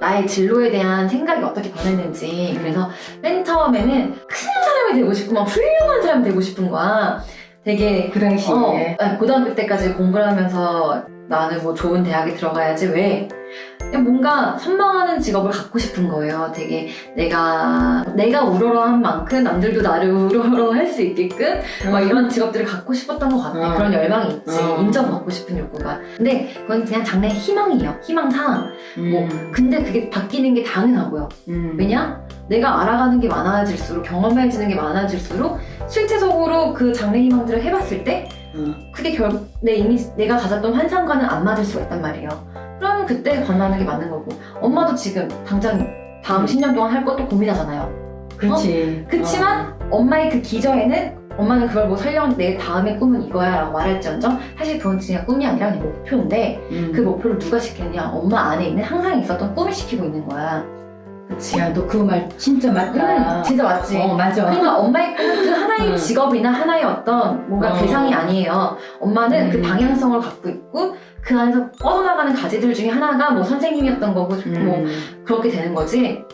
나의 진로에 대한 생각이 어떻게 변했는지 그래서 맨 처음에는 큰 사람이 되고 싶고 막 훌륭한 사람이 되고 싶은 거야. 되게 그 당시에. 어, 아니, 고등학교 때까지 공부를 하면서 나는 뭐 좋은 대학에 들어가야지 왜? 그냥 뭔가 선망하는 직업을 갖고 싶은 거예요. 되게 내가 내가 우러러한 만큼 남들도 나를 우러러할 수 있게끔 막 이런 직업들을 갖고 싶었던 것 같아. 어. 그런 열망이 있지. 어. 인정받고 싶은 욕구가. 근데 그건 그냥 장래 희망이에요. 희망 사항. 뭐 음. 근데 그게 바뀌는 게 당연하고요. 음. 왜냐? 내가 알아가는 게 많아질수록 경험해지는 게 많아질수록 실제적으로 그 장래 희망들을 해봤을 때 어. 그게 결국 내 이미 내가 가졌던 환상과는 안 맞을 수가 있단 말이에요. 그럼 그때 권하는 게 맞는 거고 엄마도 지금 당장 다음 음. 10년 동안 할 것도 고민하잖아요. 그렇지. 그치만 엄마의 그 기저에는 엄마는 그걸 뭐 설령 내 다음의 꿈은 이거야 라고 말할지언정 사실 그건 그냥 꿈이 아니라 목표인데 어. 음. 그 목표를 누가 시켰냐 엄마 안에 있는 항상 있었던 꿈을 시키고 있는 거야. 야, 너 그 말 진짜 맞다. 음, 진짜 맞지? 어, 맞아. 그러니까 엄마의 그 하나의 음. 직업이나 하나의 어떤 뭔가 어. 대상이 아니에요. 엄마는 그 음. 방향성을 갖고 있고 그 안에서 뻗어나가는 가지들 중에 하나가 뭐 선생님이었던 거고 뭐 음. 그렇게 되는 거지.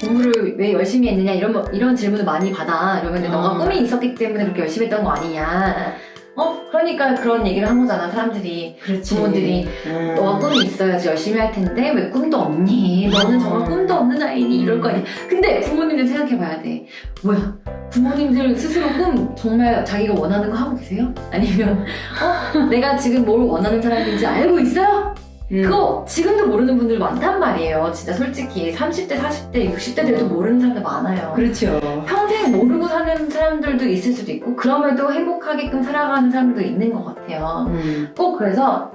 공부를 왜 열심히 했느냐 이런 뭐- 이런 질문을 많이 받아. 이러면 어. 너가 꿈이 있었기 때문에 그렇게 열심히 했던 거 아니냐. 어 그러니까 그런 얘기를 한 거잖아 사람들이 그렇지. 부모들이 음. 너가 꿈이 있어야지 열심히 할 텐데 왜 꿈도 없니? 너는 정말 음. 꿈도 없는 아이니 이럴 거 아니야. 근데 부모님들 생각해봐야 돼. 뭐야? 부모님들 스스로 꿈 정말 자기가 원하는 거 하고 계세요? 아니면 어 내가 지금 뭘 원하는 사람인지 알고 있어요? 음. 그거 지금도 모르는 분들 많단 말이에요. 진짜 솔직히 30대, 40대, 60대 돼도 모르는 사람들 많아요. 그렇죠. 평생 모르고 사는 사람들도 있을 수도 있고 그럼에도 행복하게끔 살아가는 사람들도 있는 것 같아요. 음. 꼭 그래서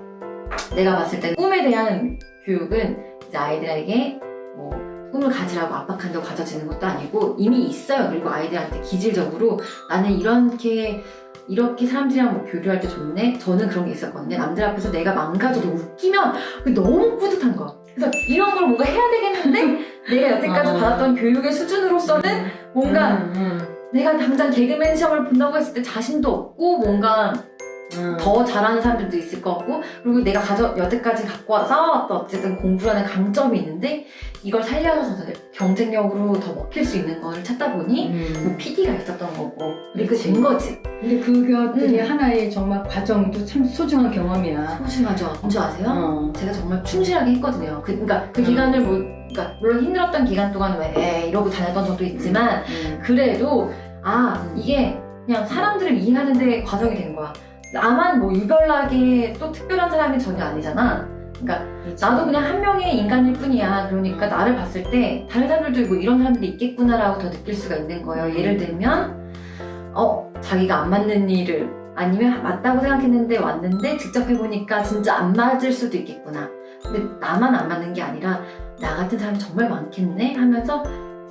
내가 봤을 때 꿈에 대한 교육은 이제 아이들에게 뭐 꿈을 가지라고 압박한다고 가져지는 것도 아니고 이미 있어요. 그리고 아이들한테 기질적으로 나는 이렇게 이렇게 사람들이랑 뭐 교류할 때 좋네. 저는 그런 게 있었거든요. 남들 앞에서 내가 망가져도 웃기면 너무 뿌듯한 거야. 그래서 이런 걸 뭔가 해야 되겠는데 내가 여태까지 어. 받았던 교육의 수준으로서는 뭔가 음, 음. 내가 당장 개그맨 시험을 본다고 했을 때 자신도 없고 뭔가 음. 더 잘하는 사람들도 있을 것 같고 그리고 내가 가져 여태까지 갖고 와 쌓아왔던 어쨌든 공부라는 강점이 있는데 이걸 살려서 더 경쟁력으로 더 먹힐 수 있는 거를 찾다 보니 음. 뭐 PD가 있었던 거고 그치. 된 거지 근데 그것들이 음. 하나의 정말 과정도 참 소중한 경험이야. 소심하죠 뭔지 아세요? 어. 제가 정말 충실하게 했거든요 그, 그러니까 그 음. 기간을 뭐 그러니까 물론 힘들었던 기간 동안은 왜 이러고 다녔던 적도 있지만 음. 그래도 아 이게 그냥 사람들을 이해하는 데 과정이 된 거야 나만 뭐 유별나게 또 특별한 사람이 전혀 아니잖아 그러니까 그렇지. 나도 그냥 한 명의 인간일 뿐이야. 그러니까 나를 봤을 때 다른 사람들도 뭐 이런 사람들이 있겠구나라고 더 느낄 수가 있는 거예요. 예를 들면 어 자기가 안 맞는 일을 아니면 맞다고 생각했는데 왔는데 직접 해보니까 진짜 안 맞을 수도 있겠구나. 근데 나만 안 맞는 게 아니라 나 같은 사람이 정말 많겠네 하면서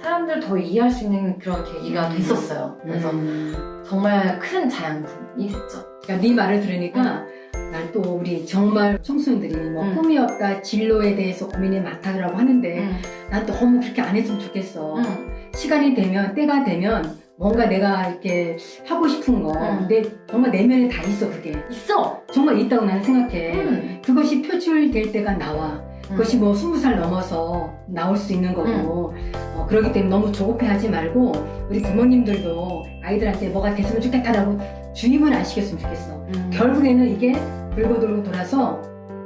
사람들 더 이해할 수 있는 그런 계기가 음. 됐었어요. 그래서 음. 정말 큰 자양분이 됐죠. 그러니까 네 말을 들으니까 난 또 우리 정말 청소년들이 뭐 음. 꿈이 없다 진로에 대해서 고민이 많다라고 하는데 응. 난 너무 그렇게 안 했으면 좋겠어. 응. 시간이 되면 때가 되면 뭔가 내가 이렇게 하고 싶은 거 음. 내 정말 내면에 다 있어 그게 있어. 정말 있다고 나는 생각해. 응. 그것이 표출될 때가 나와. 그것이 뭐 스무 살 넘어서 나올 수 있는 거고 어, 그렇기 때문에 너무 조급해하지 말고 우리 부모님들도 아이들한테 뭐가 됐으면 좋겠다라고 주입은 안 시켰으면 좋겠어. 음. 결국에는 이게 돌고 돌고 돌아서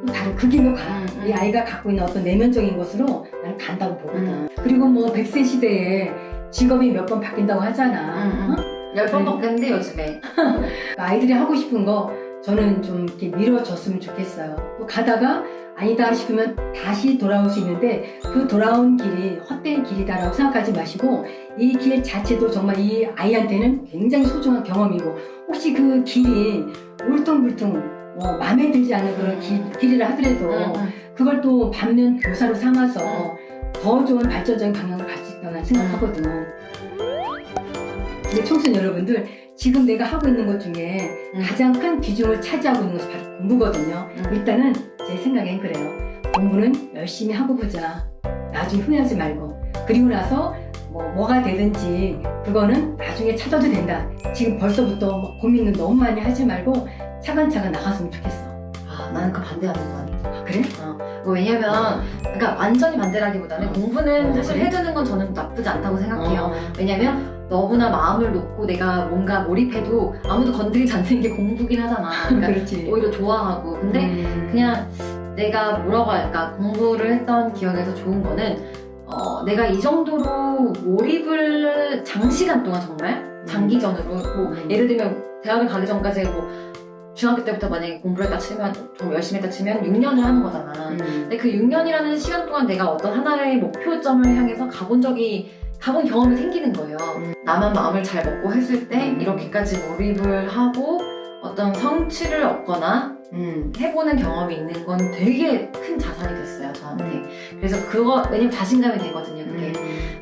또 다른 그 길로 가. 음, 음. 이 아이가 갖고 있는 어떤 내면적인 것으로 나는 간다고 보거든. 음. 그리고 뭐 100세 시대에 직업이 몇 번 바뀐다고 하잖아. 음, 음. 어? 열번 먹겠는데 요즘에. 아이들이 하고 싶은 거 저는 좀 이렇게 밀어줬으면 좋겠어요. 또 가다가 아니다 싶으면 다시 돌아올 수 있는데 그 돌아온 길이 헛된 길이다라고 생각하지 마시고 이 길 자체도 정말 이 아이한테는 굉장히 소중한 경험이고 혹시 그 길이 울퉁불퉁 뭐 마음에 들지 않는 그런 길, 길이라 하더라도 음, 그걸 또 반면 교사로 삼아서 더 좋은 발전적인 방향을 갈수 있다고 난 생각하거든. 우리 청소년 여러분들 지금 내가 하고 있는 것 중에 음. 가장 큰 비중을 차지하고 있는 것이 바로 공부거든요. 음. 일단은 제 생각엔 그래요. 공부는 열심히 하고 보자. 나중에 후회하지 말고. 그리고 나서 뭐, 뭐가 되든지 그거는 나중에 찾아도 된다. 지금 벌써부터 뭐 고민은 너무 많이 하지 말고 차근차근 나갔으면 좋겠어. 아, 나는 그 반대하는 거 아니야. 아, 그래? 뭐 왜냐면 그러니까 완전히 반대라기보다는 어. 공부는 어, 사실? 해두는 건 저는 나쁘지 않다고 생각해요. 어. 왜냐면 너무나 마음을 놓고 내가 뭔가 몰입해도 아무도 건드리지 않는 게 공부긴 하잖아. 그러니까. 오히려 좋아하고. 근데 음. 그냥 내가 뭐라고 할까 공부를 했던 기억에서 좋은 거는 어, 내가 이 정도로 몰입을 장시간 동안 정말 장기전으로 뭐 음. 예를 들면 대학을 가기 전까지 뭐 중학교 때부터 만약에 공부를 했다 치면 좀 열심히 했다 치면 6년을 하는 거잖아. 음. 근데 그 6년이라는 시간 동안 내가 어떤 하나의 목표점을 향해서 가본 적이 가본 경험이 생기는 거예요. 음. 나만 마음을 잘 먹고 했을 때 음. 이렇게까지 몰입을 하고 어떤 성취를 얻거나 음. 해보는 경험이 있는 건 되게 큰 자산이 됐어요 저한테. 음. 그래서 그거 왜냐면 자신감이 되거든요 그게.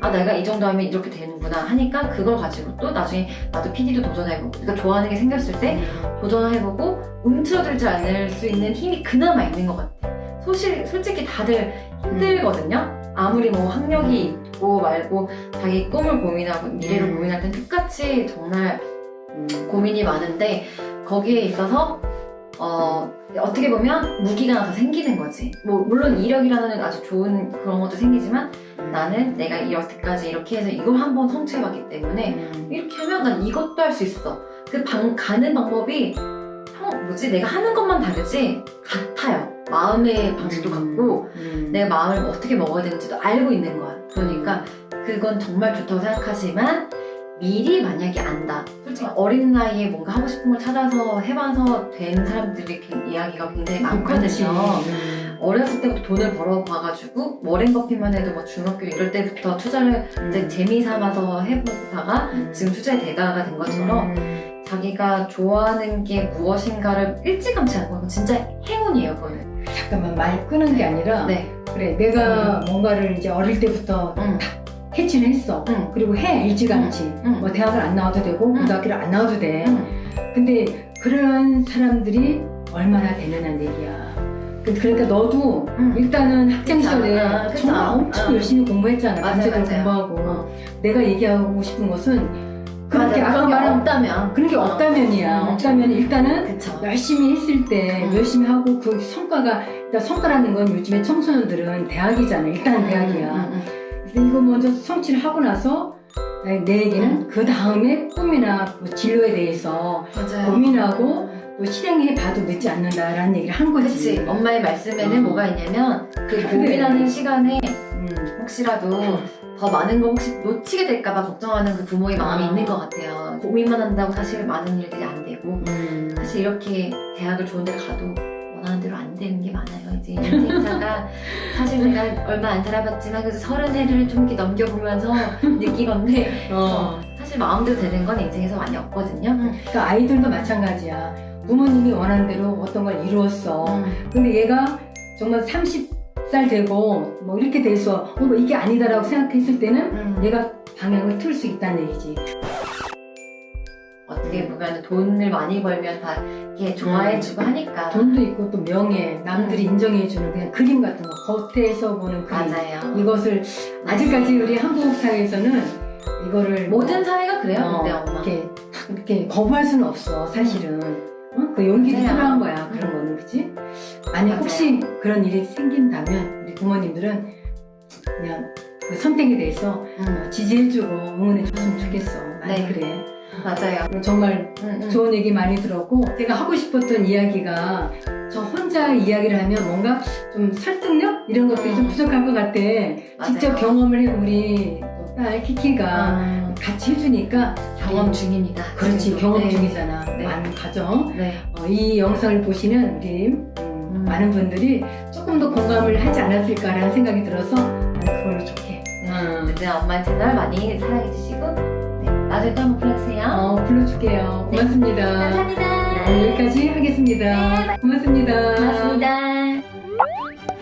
아 내가 이 정도 하면 이렇게 되는구나 하니까 그걸 가지고 또 나중에 나도 PD도 도전해보고 그러니까 좋아하는 게 생겼을 때 도전해보고 움츠러들지 않을 수 있는 힘이 그나마 있는 것 같아. 소실, 솔직히 다들 힘들거든요. 아무리 뭐 학력이 있고 말고 자기 꿈을 고민하고 미래를 음. 고민할 땐 똑같이 정말 음. 고민이 많은데 거기에 있어서 어, 어떻게 보면 무기가 더 생기는 거지. 뭐 물론 이력이라는 아주 좋은 그런 것도 생기지만 나는 내가 이렇게까지 이렇게 해서 이걸 한번 성취해봤기 때문에 음. 이렇게 하면 난 이것도 할 수 있어. 그 방, 가는 방법이 형 뭐지 내가 하는 것만 다르지 같아요. 마음의 방식도 같고 음. 내 마음을 어떻게 먹어야 되는지도 알고 있는 거야. 그러니까 그건 정말 좋다고 생각하지만 미리 만약에 안다. 솔직히 어린 나이에 뭔가 하고 싶은 걸 찾아서 해봐서 된 사람들의 그 이야기가 굉장히. 많거든요. 음. 어렸을 때부터 돈을 벌어봐가지고 워렌 버핏만 해도 뭐 중학교 이럴 때부터 투자를 이제 재미 삼아서 해보다가 음. 지금 투자의 대가가 된 것처럼 음. 자기가 좋아하는 게 무엇인가를 일찌감치 하는 건 진짜 행운이에요, 그거는. 잠깐만 말 끄는 게 아니라 네. 그래 내가 뭔가를 이제 어릴 때부터 응. 캐치를 했어. 응. 그리고 해 일찌감치. 응. 뭐 대학을 안 나와도 되고 응. 고등학교를 안 나와도 돼. 응. 근데 그런 사람들이 얼마나 되느냐는 얘기야. 그- 그러니까 너도 응. 일단은 학창. 시절에 아, 그쵸. 정말 엄청 어. 열심히 공부했잖아. 맞아요, 밤새도록 맞아요. 공부하고. 어. 내가 얘기하고 싶은 것은 그렇게 맞아, 아까 그런 게 말한 없다면. 그런 게 어. 없다면이야. 음. 없다면 일단은 그쵸. 열심히 했을 때 음. 열심히 하고 그 성과가 일단 성과라는 건 요즘에 청소년들은 대학이잖아. 일단 대학이야. 음, 음, 이거 먼저 성취를 하고 나서 내- 내 얘기는 음. 그 다음에 꿈이나 뭐 진로에 대해서 음. 맞아요. 고민하고 또 실행해 봐도 늦지 않는다라는 얘기를 한 거지. 그치. 엄마의 말씀에는 어. 뭐가 있냐면 그 그래. 고민하는 시간에 음. 혹시라도 더 많은 거 혹시 놓치게 될까봐 걱정하는 그 부모의 마음이 아. 있는 것 같아요. 고민만 한다고 사실 많은 일들이 안 되고 음. 사실 이렇게 대학을 좋은 데 가도 원하는 대로 안 되는 게 많아요. 이제 인생사가 사실 내가 얼마 안 살아봤지만 그래서 서른 해를 좀 이렇게 넘겨보면서 느낀 건데 어. 사실 마음대로 되는 건 인생에서 많이 없거든요. 그러니까 아이들도 마찬가지야. 부모님이 원하는 대로 어떤 걸 이루었어. 음. 근데 얘가 정말 30살 되고 뭐 이렇게 돼서 어, 뭐 이게 아니다라고 생각했을 때는 음. 얘가 방향을 틀 수 있다는 얘기지. 어떻게 보면 돈을 많이 벌면 다 이렇게 좋아해주고 하니까 돈도 있고 또 명예, 남들이 인정해주는 그냥 그림 같은 거, 겉에서 보는 그림. 맞아요. 이것을 아직까지 우리 한국 사회에서는 이거를 모든 사회가 그래요. 어, 근데 엄마. 이렇게 탁 이렇게 거부할 수는 없어 사실은. 어? 그 용기도 맞아요. 필요한 거야 그런 음. 거는 그치? 만약 맞아요. 혹시 그런 일이 생긴다면 우리 부모님들은 그냥 그 선택에 대해서 음, 지지해주고 응원해줬으면 좋겠어. 난 네. 그래. 맞아요. 정말 음, 음. 좋은 얘기 많이 들었고 제가 하고 싶었던 이야기가 저 혼자 이야기를 하면 뭔가 좀 설득력 이런 것들이 좀 음. 부족할 것 같아. 직접. 경험을 해 우리 또딸 키키가 음, 같이 해주니까 경험 중입니다. 그렇지 지금도. 경험 네. 중이잖아. 네. 많은 가정 네. 어, 이 영상을 보시는 우리 음, 음. 많은 분들이 조금 더 공감을 하지 않았을까라는 생각이 들어서 나는 그걸로 좋게. 음. 어쨌든 엄마의 채널 많이 사랑해주시고 네. 나중에 또 한번 불러주세요. 어, 불러줄게요. 네. 고맙습니다. 감사합니다. 네, 여기까지 하겠습니다. 고맙습니다. 고맙습니다.